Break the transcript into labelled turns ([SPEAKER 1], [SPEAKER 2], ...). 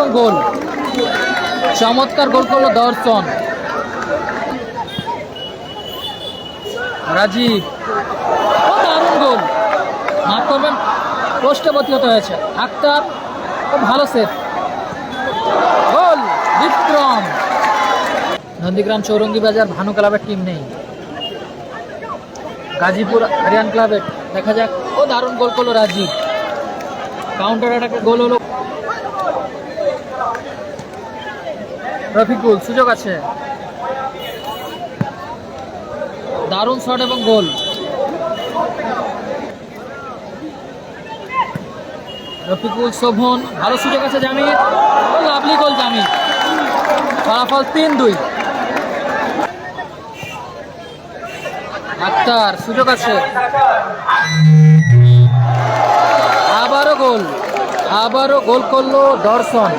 [SPEAKER 1] এবং গোল। চমৎকার গোল করল দর্শন। রাজীব দারুণ গোল। মাফ করবেন, পোস্টে প্রতিহত হয়েছে। আক্তার, ও ভালো সেভ। গোল, বিক্রম। নন্দীগ্রাম চৌরঙ্গি বাজার ভানু ক্লাবের টিম নেই। গাজীপুর আরিয়ান ক্লাবের, দেখা যাক। ও দারুণ গোল করল রাজীব। কাউন্টার অ্যাটাকে গোল হলো। রফিকুল, সুযোগ আছে। দারুণ শট এবং গোল। রফিকুল, শোভন ভালো সুযোগ আছে জামির লাভলি গোল জামির ফলাফল তিন দুই। আক্তার, সুযোগ আছে। আবারও গোল। আবারও গোল করল দর্শন।